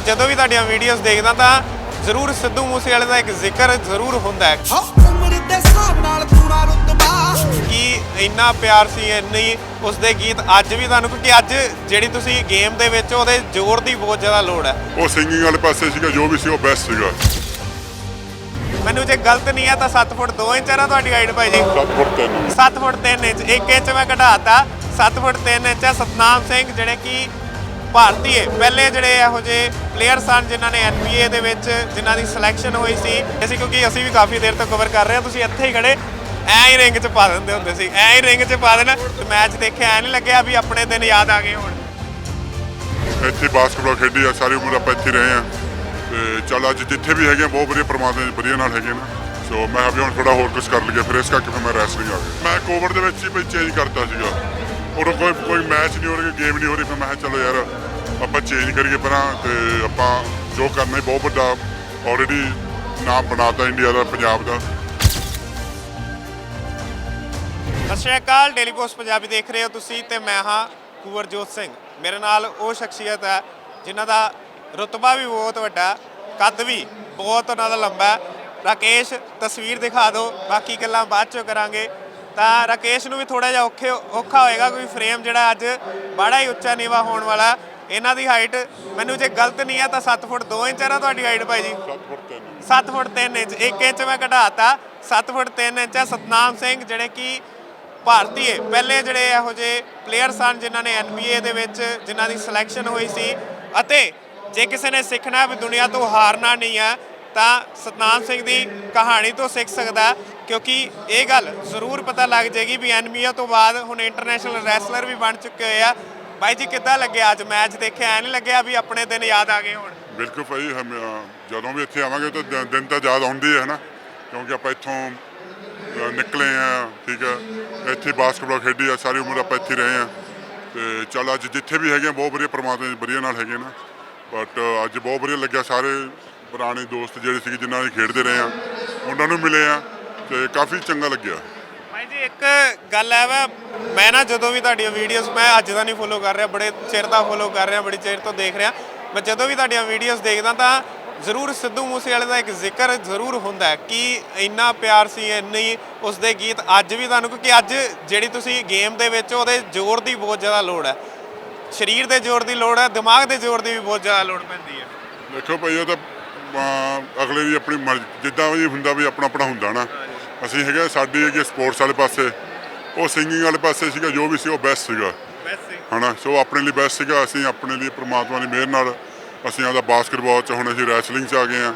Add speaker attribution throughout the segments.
Speaker 1: ਮੈਂ ਜਦੋਂ ਵੀ ਤੁਹਾਡੀਆਂ ਵੀਡੀਓਜ਼ ਦੇਖਦਾ ਤਾਂ ਜ਼ਰੂਰ ਸਿੱਧੂ ਮੂਸੇਵਾਲੇ ਦਾ ਇੱਕ ਜ਼ਿਕਰ ਜ਼ਰੂਰ ਹੁੰਦਾ ਹੈ।
Speaker 2: ਹਾਂ ਉਮਰ ਦੇ ਹਿਸਾਬ ਨਾਲ ਪੂਰਾ ਰੁਤਬਾ।
Speaker 1: ਕਿ ਇੰਨਾ ਪਿਆਰ ਸੀ ਇੰਨੀ ਉਸਦੇ ਗੀਤ ਅੱਜ ਵੀ ਤੁਹਾਨੂੰ ਕਿਉਂਕਿ ਅੱਜ ਜਿਹੜੀ ਤੁਸੀਂ ਗੇਮ ਦੇ ਵਿੱਚ ਉਹਦੇ ਜ਼ੋਰ ਦੀ ਬਹੁਤ ਜ਼ਿਆਦਾ ਲੋੜ ਹੈ।
Speaker 3: ਉਹ ਸਿੰਗਿੰਗ ਵਾਲੇ ਪਾਸੇ ਸੀਗਾ ਜੋ ਵੀ ਸੀ ਉਹ ਬੈਸਟ ਸੀਗਾ।
Speaker 1: ਮੈਨੂੰ ਜੇ ਗਲਤ ਨਹੀਂ ਹੈ ਤਾਂ 7 ਫੁੱਟ 2 ਇੰਚ ਹੈ ਨਾ ਤੁਹਾਡੀ ਹਾਈਟ ਭਾਈ ਜੀ?
Speaker 3: 7 ਫੁੱਟ 3
Speaker 1: 7 ਫੁੱਟ 3 ਇੰਚ 1 ਇੰਚ ਮੈਂ ਘਟਾਤਾ। 7 ਫੁੱਟ 3 ਇੰਚ ਹੈ ਸਤਨਾਮ ਸਿੰਘ ਜਿਹੜੇ ਕਿ ਭਾਰਤੀ ਪਹਿਲੇ ਜਿਹੜੇ ਇਹੋ ਜਿਹੇ ਪਲੇਅਰ ਸਨ ਜਿਨ੍ਹਾਂ ਨੇ NBA ਦੇ ਵਿੱਚ, ਜਿਨ੍ਹਾਂ ਦੀ ਸਿਲੈਕਸ਼ਨ ਹੋਈ ਸੀ, ਅਸੀਂ ਕਿਉਂਕਿ ਅਸੀਂ ਵੀ ਕਾਫੀ ਦੇਰ ਤੋਂ ਕਵਰ ਕਰ ਰਹੇ ਹਾਂ, ਤੁਸੀਂ ਇੱਥੇ ਹੀ ਖੜੇ, ਐ ਹੀ ਰਿੰਗ 'ਚ ਪਾ ਦਿੰਦੇ ਹੁੰਦੇ ਸੀ, ਐ ਹੀ ਰਿੰਗ 'ਚ ਪਾ ਦੇਣਾ। ਮੈਚ ਦੇਖਿਆ, ਐ ਨਹੀਂ ਲੱਗਿਆ ਵੀ ਆਪਣੇ ਦਿਨ ਯਾਦ ਆ ਗਏ ਹੁਣ।
Speaker 3: ਇੱਥੇ ਬਾਸਕਟਬਾਲ ਖੇਡੀ ਆ, ਸਾਰੀ ਉਮਰ ਆਪਾਂ ਇੱਥੇ ਰਹੇ ਆ ਤੇ ਚੱਲ ਅੱਜ ਜਿੱਥੇ ਵੀ ਹੈਗੇ, ਬਹੁਤ ਵਧੀਆ ਪਰਮਾਤਮਾ ਦੀ, ਵਧੀਆ ਨਾਲ ਹੈਗੇ ਨਾ। ਸੋ ਮੈਂ ਵੀ ਹੁਣ ਥੋੜਾ ਹੋਰ ਕੁਝ ਕਰ ਲਈਏ, ਫਿਰ ਇਸ ਕਰਕੇ ਫਿਰ ਮੈਂ ਰੈਸਲਿੰਗ ਆ ਗਿਆ। ਮੈਂ ਕੋਵਿਡ ਦੇ ਵਿੱਚ ਹੀ ਬਈ ਚੇਂਜ ਕਰਤਾ ਸੀਗਾ। ਉਦੋਂ ਕੋਈ ਕੋਈ ਮੈਚ ਨਹੀਂ ਹੋ ਰਿਹਾ ਗੇਮ ਨਹੀਂ ਹੋ ਰਹੀ, ਫਿਰ ਮੈਂ ਕਿਹਾ ਚਲੋ ਯਾਰ ਆਪਾਂ ਚੇਂਜ ਕਰੀਏ ਪਰਾਂ ਤੇ ਆਪਾਂ ਜੋ ਕਰਨਾ ਹੀ ਬਹੁਤ ਵੱਡਾ ਆਲਰੇਡੀ ਨਾਮ ਬਣਾਤਾ ਇੰਡੀਆ ਦਾ, ਪੰਜਾਬ ਦਾ।
Speaker 1: ਸਤਿ ਸ਼੍ਰੀ ਅਕਾਲ ਡੇਲੀ ਪੋਸਟ ਪੰਜਾਬੀ ਦੇਖ ਰਹੇ ਹੋ ਤੁਸੀਂ ਤੇ ਮੈਂ ਹਾਂ ਕੁਵਰਜੋਤ ਸਿੰਘ। ਮੇਰੇ ਨਾਲ ਉਹ ਸ਼ਖਸੀਅਤ ਹੈ ਜਿਨ੍ਹਾਂ ਦਾ ਰੁਤਬਾ ਵੀ ਬਹੁਤ ਵੱਡਾ, ਕੱਦ ਵੀ ਬਹੁਤ ਉਹਨਾਂ ਦਾ ਲੰਬਾ ਹੈ। ਰਾਕੇਸ਼, ਤਸਵੀਰ ਦਿਖਾ ਦਿਓ, ਬਾਕੀ ਗੱਲਾਂ ਬਾਅਦ ਚੋਂ ਕਰਾਂਗੇ। ਤਾਂ ਰਾਕੇਸ਼ ਨੂੰ ਵੀ ਥੋੜਾ ਜਿਹਾ ਔਖੇ ਔਖਾ ਹੋਏਗਾ ਕੋਈ ਫਰੇਮ ਜਿਹੜਾ ਅੱਜ ਬੜਾ ਹੀ ਉੱਚਾ ਨੀਵਾ ਹੋਣ ਵਾਲਾ। ਇਹਨਾਂ ਦੀ ਹਾਈਟ ਮੈਨੂੰ ਜੇ ਗਲਤ ਨਹੀਂ ਹੈ ਤਾਂ 7 ਫੁੱਟ 2 ਇੰਚ ਨਾ ਤੁਹਾਡੀ ਹਾਈਟ ਭਾਈ ਜੀ।
Speaker 3: 7 ਫੁੱਟ 3
Speaker 1: 7 ਫੁੱਟ 3 ਇੰਚ। 1 ਇੰਚ ਮੈਂ ਘਟਾਤਾ। 7 ਫੁੱਟ 3 ਇੰਚ ਹੈ ਸਤਨਾਮ ਸਿੰਘ ਜਿਹੜੇ ਕਿ ਭਾਰਤੀ ਹੈ ਪਹਿਲੇ ਜਿਹੜੇ ਇਹੋ ਜਿਹੇ ਪਲੇਅਰ ਸਨ ਜਿਨ੍ਹਾਂ ਨੇ NBA ਦੇ ਵਿੱਚ ਜਿਨ੍ਹਾਂ ਦੀ ਸਿਲੈਕਸ਼ਨ ਹੋਈ ਸੀ। ਅਤੇ ਜੇ ਕਿਸੇ ਨੇ ਸਿੱਖਣਾ ਵੀ ਦੁਨੀਆ ਤੋਂ ਹਾਰਨਾ ਨਹੀਂ ਹੈ ਤਾਂ ਸਤਨਾਮ ਸਿੰਘ ਦੀ ਕਹਾਣੀ ਤੋਂ ਸਿੱਖ ਸਕਦਾ ਕਿਉਂਕਿ ਇਹ ਗੱਲ ਜ਼ਰੂਰ ਪਤਾ ਲੱਗ ਜਾਏਗੀ ਵੀ ਐਨਮੀਆ ਤੋਂ ਬਾਅਦ ਹੁਣ ਇੰਟਰਨੈਸ਼ਨਲ ਰੈਸਲਰ ਵੀ ਬਣ ਚੁੱਕੇ ਹੋਏ ਆ। ਭਾਈ ਜੀ ਕਿੱਦਾਂ ਲੱਗਿਆ ਅੱਜ ਮੈਚ ਦੇਖਿਆ? ਐ ਨਹੀਂ ਲੱਗਿਆ ਵੀ ਆਪਣੇ ਦਿਨ ਯਾਦ ਆ ਗਏ ਹੁਣ?
Speaker 3: ਬਿਲਕੁਲ ਭਾਈ ਹਮ ਜਦੋਂ ਵੀ ਇੱਥੇ ਆਵਾਂਗੇ ਤਾਂ ਦਿਨ- ਤਾਂ ਯਾਦ ਆਉਂਦੀ ਹੈ ਨਾ ਕਿਉਂਕਿ ਆਪਾਂ ਇੱਥੋਂ ਨਿਕਲੇ ਆ ਠੀਕ ਹੈ ਇੱਥੇ ਬਾਸਕਟਬਾਲ ਖੇਡੀ ਆ ਸਾਰੀ ਉਮਰ ਆਪਾਂ ਇੱਥੇ ਰਹੇ ਆ। ਤੇ ਚੱਲ ਅੱਜ ਜਿੱਥੇ ਵੀ ਹੈਗੇ ਆ, ਬਹੁਤ ਵਧੀਆ ਪਰਮਾਤਮਾ ਦੀ ਵਧੀਆ ਨਾਲ ਹੈਗੇ ਨਾ। ਬਟ ਅੱਜ ਬਹੁਤ ਵਧੀਆ ਲੱਗਿਆ ਸਾਰੇ ਪੁਰਾਣੇ ਦੋਸਤ ਜਿਹੜੇ ਸੀਗੇ ਜਿਨ੍ਹਾਂ ਨਾਲ ਖੇਡਦੇ ਰਹੇ ਆ ਉਹਨਾਂ ਨੂੰ ਮਿਲੇ ਆ ਤੇ ਕਾਫੀ ਚੰਗਾ ਲੱਗਿਆ।
Speaker 1: ਭਾਈ ਜੀ ਇੱਕ ਗੱਲ ਹੈ ਵਾ ਮੈਂ ਨਾ ਜਦੋਂ ਵੀ ਤੁਹਾਡੀਆਂ ਵੀਡੀਓਜ਼ ਮੈਂ ਅੱਜ ਦਾ ਨਹੀਂ ਫੋਲੋ ਕਰ ਰਿਹਾ ਬੜੇ ਚਿਰ ਦਾ ਫੋਲੋ ਕਰ ਰਿਹਾ ਬੜੀ ਚਿਰ ਤੋਂ ਦੇਖ ਰਿਹਾ। ਮੈਂ ਜਦੋਂ ਵੀ ਤੁਹਾਡੀਆਂ ਵੀਡੀਓਜ਼ ਦੇਖਦਾ ਤਾਂ ਜ਼ਰੂਰ ਸਿੱਧੂ ਮੂਸੇਵਾਲੇ ਦਾ ਇੱਕ ਜ਼ਿਕਰ ਜ਼ਰੂਰ ਹੁੰਦਾ ਹੈ ਕਿ ਇੰਨਾ ਪਿਆਰ ਸੀ ਇੰਨੀ ਉਸਦੇ ਗੀਤ ਅੱਜ ਵੀ ਤੁਹਾਨੂੰ ਕਿਉਂਕਿ ਅੱਜ ਜਿਹੜੀ ਤੁਸੀਂ ਗੇਮ ਦੇ ਵਿੱਚ ਉਹਦੇ ਜ਼ੋਰ ਦੀ ਬਹੁਤ ਜ਼ਿਆਦਾ ਲੋੜ ਹੈ। ਸਰੀਰ ਦੇ ਜ਼ੋਰ ਦੀ ਲੋੜ ਹੈ ਦਿਮਾਗ ਦੇ ਜ਼ੋਰ ਦੀ ਵੀ ਬਹੁਤ ਜ਼ਿਆਦਾ ਲੋੜ ਪੈਂਦੀ ਹੈ।
Speaker 3: ਦੇਖੋ ਭਾਈ ਉਹ ਤਾਂ ਅਗਲੇ ਦੀ ਆਪਣੀ ਮਰਜ਼ੀ ਜਿੱਦਾਂ ਵੀ ਹੁੰਦਾ ਵੀ ਆਪਣਾ ਆਪਣਾ ਹੁੰਦਾ ਨਾ। ਅਸੀਂ ਹੈਗੇ ਸਾਡੀ ਹੈਗੀ ਸਪੋਰਟਸ ਵਾਲੇ ਪਾਸੇ ਉਹ ਸਿੰਗਿੰਗ ਵਾਲੇ ਪਾਸੇ ਸੀਗਾ ਜੋ ਵੀ ਸੀ ਉਹ ਬੈਸਟ ਸੀਗਾ। ਹਨਾ ਸੋ ਆਪਣੇ ਲਈ ਬੈਸਟ ਸੀਗਾ ਅਸੀਂ ਆਪਣੇ ਲਈ ਪ੍ਰਮਾਤਮਾ ਦੀ ਮਿਹਰ ਨਾਲ ਅਸੀਂ ਆਦਾ ਬਾਸਕਟਬਾਲ ਚ ਹੁਣ ਅਸੀਂ ਰੈਸਲਿੰਗ ਚ ਆ ਗਏ ਆ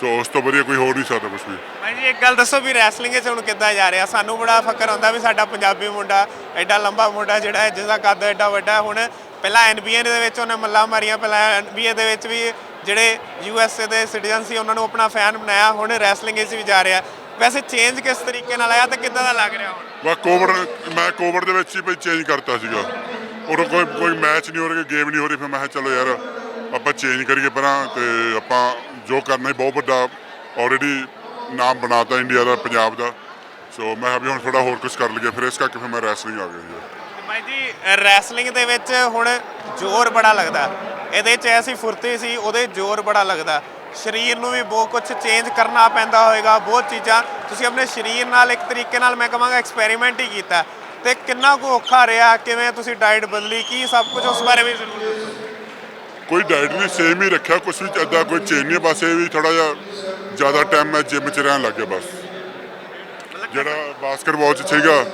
Speaker 3: ਸੋ ਉਸ ਤੋਂ ਵਧੀਆ ਕੋਈ ਹੋ ਨਹੀਂ ਸਕਦਾ ਕੁਝ ਵੀ
Speaker 1: ਭਾਈ ਇੱਕ ਗੱਲ ਦੱਸੋ ਵੀ ਰੈਸਲਿੰਗ 'ਚ ਹੁਣ ਕਿੱਦਾਂ ਜਾ ਰਿਹਾ? ਸਾਨੂੰ ਬੜਾ ਫਕਰ ਹੁੰਦਾ ਵੀ ਸਾਡਾ ਪੰਜਾਬੀ ਮੁੰਡਾ ਐਡਾ ਲੰਬਾ ਮੁੰਡਾ ਜਿਹੜਾ ਹੈ ਜਿਹਦਾ ਕੱਦ ਐਡਾ ਵੱਡਾ ਹੁਣ ਪਹਿਲਾਂ NBA ਦੇ ਵਿੱਚ ਉਹਨੇ ਮੱਲਾ ਮਾਰੀਆਂ ਪਹਿਲਾਂ NBA ਦੇ ਵਿੱਚ ਵੀ ਜਿਹੜੇ USA ਦੇ ਸਿਟੀਜ਼ਨ ਸੀ ਉਹਨਾਂ ਨੂੰ ਆਪਣਾ ਫੈਨ ਬਣਾਇਆ। ਹੁਣ ਰੈਸਲਿੰਗ 'ਚ ਵੀ ਜਾ ਰਿਹਾ। ਵੈਸੇ ਚੇਂਜ ਕਿਸ ਤਰੀਕੇ ਨਾਲ ਆਇਆ ਤੇ ਕਿੱਦਾਂ ਦਾ ਲੱਗ ਰਿਹਾ ਹੁਣ?
Speaker 3: ਵਾ ਕੋਵਿਡ ਮੈਂ ਕੋਵਿਡ ਦੇ ਵਿੱਚ ਹੀ ਭਾਈ ਚੇਂਜ ਕਰਤਾ ਸੀਗਾ। ਉਦੋਂ ਕੋਈ ਕੋਈ ਮੈਚ ਨਹੀਂ ਹੋ ਰਿਹਾ ਗੇਮ ਨਹੀਂ ਹੋ ਰਹੀ ਫਿਰ ਮੈਂ ਕਿਹਾ ਚਲੋ ਯਾਰ ਆਪਾਂ ਚੇਂਜ ਕਰੀਏ ਪਰਾਂ ਤੇ ਆਪਾਂ ਜੋ ਕਰਨਾ ਹੀ ਬਹੁਤ ਵੱਡਾ ਆਲਰੇਡੀ ਨਾਮ ਬਣਾਤਾ ਇੰਡੀਆ ਦਾ ਪੰਜਾਬ ਦਾ। ਸੋ ਮੈਂ ਕਿਹਾ ਵੀ ਹੁਣ ਥੋੜਾ ਹੋਰ ਕੁਝ ਕਰ ਲਈਏ ਫਿਰ ਇਸ ਕਰਕੇ ਫਿਰ ਮੈਂ ਰੈਸਲਿੰਗ ਆ ਗਿਆ ਜੀ।
Speaker 1: ਭਾਈ ਜੀ ਰੈਸਲਿੰਗ ਦੇ ਵਿੱਚ ਹੁਣ ਜ਼ੋਰ ਬੜਾ ਲੱਗਦਾ। ਇਹਦੇ 'ਚ ਐਸੀ ਫੁਰਤੀ ਸੀ ਉਹਦੇ ਜ਼ੋਰ ਬੜਾ ਲੱਗਦਾ। ਸਰੀਰ ਨੂੰ ਵੀ ਬਹੁਤ ਕੁਝ ਚੇਂਜ ਕਰਨਾ ਪੈਂਦਾ ਹੋਵੇਗਾ ਬਹੁਤ ਚੀਜ਼ਾਂ ਤੁਸੀਂ ਆਪਣੇ ਸਰੀਰ ਨਾਲ ਇੱਕ ਤਰੀਕੇ ਨਾਲ ਮੈਂ ਕਹਾਂਗਾ ਐਕਸਪੈਰੀਮੈਂਟ ਹੀ ਕੀਤਾ। ਤੇ ਕਿੰਨਾ ਕੁ ਔਖਾ ਰਿਹਾ ਕਿਵੇਂ ਤੁਸੀਂ ਡਾਈਟ ਬਦਲੀ ਕੀ ਸਭ ਕੁਝ ਉਸ ਬਾਰੇ ਵੀ ਜ਼ਰੂਰ ਦੱਸੋ।
Speaker 3: ਕੋਈ ਡਾਈਟ ਨਹੀਂ ਸੇਮ ਹੀ ਰੱਖਿਆ ਕੁਝ ਵੀ ਅੱਦਾ ਕੋਈ ਚੇਂਜ ਨਹੀਂ ਬਸ ਇਹ ਵੀ ਥੋੜਾ ਜਿਹਾ ਜ਼ਿਆਦਾ ਟਾਈਮ ਮੈਂ ਜਿਮ 'ਚ ਰਹਿਣ ਲੱਗ ਗਿਆ ਬਸ। ਜਿਹੜਾ ਬਾਸਕਟਬਾਲ 'ਚ ਸੀਗਾ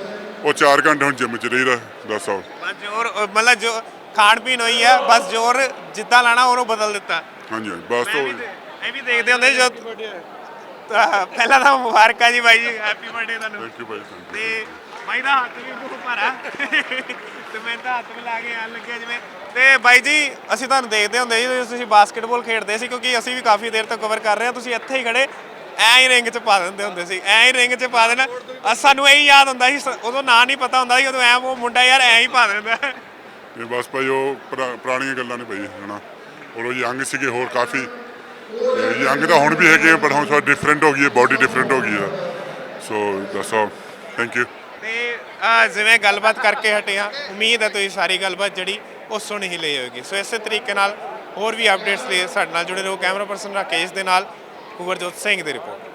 Speaker 3: ਉਹ 4 ਘੰਟੇ ਹੁਣ ਜਿਮ 'ਚ ਰਹੀਦਾ ਦੱਸ ਆਓ।
Speaker 1: ਬਸ ਜ਼ੋਰ ਅਹ ਮਤਲਬ ਜੋ ਖਾਣ ਪੀਣ ਹੋਈ ਹੈ ਬਸ ਜ਼ੋਰ ਜਿੱਦਾਂ ਲਾਣਾ ਉਹਨੂੰ ਬਦਲ ਦਿੱਤਾ।
Speaker 3: ਹਾਂਜੀ ਹਾਂਜੀ ਬਸ
Speaker 1: ਤੇ- ਇਹ ਵੀ ਦੇਖਦੇ ਹੁੰਦੇ ਤਾਂ ਪਹਿਲਾਂ ਤਾਂ ਮੁਬਾਰਕਾਂ ਜੀ ਬਾਈ ਜੀ ਹੈਪੀ ਬਰਥਡੇ ਤੁਹਾਨੂੰ।
Speaker 3: Thank you you।
Speaker 1: ਤੇ ਬਾਈ ਦਾ ਹੱਥ ਵੀ ਬਹੁਤ ਭਾਰਾ। ਤੇ ਮੈਂ ਤਾਂ ਹੱਥ ਮਿਲਾ ਕੇ ਆਣ ਲੱਗਿਆ ਜਿਵੇਂ। ਤੇ ਬਾਈ ਜੀ ਅਸੀਂ ਤੁਹਾਨੂੰ ਦੇਖਦੇ ਹੁੰਦੇ ਸੀ ਜਦੋਂ ਤੁਸੀਂ ਬਾਸਕਟਬਾਲ ਖੇਡਦੇ ਸੀ ਕਿਉਂਕਿ ਅਸੀਂ ਵੀ ਕਾਫੀ ਦੇਰ ਤੋਂ ਕਵਰ ਕਰ ਰਹੇ ਹਾਂ ਤੁਸੀਂ ਇੱਥੇ ਹੀ ਖੜੇ। ਐਂ ਹੀ ਰਿੰਗ 'ਚ ਪਾ ਦਿੰਦੇ ਹੁੰਦੇ ਸੀ ਐਂ ਹੀ ਰਿੰਗ 'ਚ ਪਾ ਦੇਣਾ। ਸਾਨੂੰ ਇਹੀ ਯਾਦ ਹੁੰਦਾ ਸੀ ਸ- ਉਦੋਂ ਨਾਂ ਨਹੀਂ ਪਤਾ ਹੁੰਦਾ ਸੀ ਉਦੋਂ ਐਂ ਉਹ ਮੁੰਡਾ ਯਾਰ ਐਂ ਹੀ ਪਾ ਦਿੰਦਾ।
Speaker 3: ਇਹ ਬਸ ਭਾਈ ਉਹ ਪੁਰਾ- ਪੁਰਾਣੀਆਂ ਗੱਲਾਂ ਨੇ ਭਾਈ ਹਨਾ। ਉਦੋਂ ਯੰਗ ਸੀਗੇ ਹੋਰ ਕਾਫੀ। ਯੰਗ ਤਾਂ ਹੁਣ ਵੀ ਹੈਗੇ ਆ, ਪਰ ਹੁਣ ਥੋੜਾ ਡਿਫਰੈਂਟ ਹੋ ਗਈ ਹੈ ਬਾਡੀ ਡਿਫਰੈਂਟ ਹੋ ਗਈ ਹੈ ਸੋ ਦੱਸੋ ਥੈਂਕ ਯੂ
Speaker 1: ਤੇ ਆ ਜਿਵੇਂ ਗੱਲਬਾਤ ਕਰਕੇ ਹਟੇ ਆ ਉਮੀਦ ਹੈ ਤੁਸੀਂ ਸਾਰੀ ਗੱਲਬਾਤ ਜਿਹੜੀ ਉਹ ਸੁਣ ਹੀ ਲਈ ਹੋਵੇਗੀ ਸੋ ਇਸੇ ਤਰੀਕੇ ਨਾਲ ਹੋਰ ਵੀ ਅਪਡੇਟਸ ਲਈ ਸਾਡੇ ਨਾਲ ਜੁੜੇ ਰਹੋ ਕੈਮਰਾ ਪਰਸਨ ਰਾਕੇਸ਼ ਦੇ ਨਾਲ ਕੁਵਰਜੋਤ ਸਿੰਘ ਦੀ ਰਿਪੋਰਟ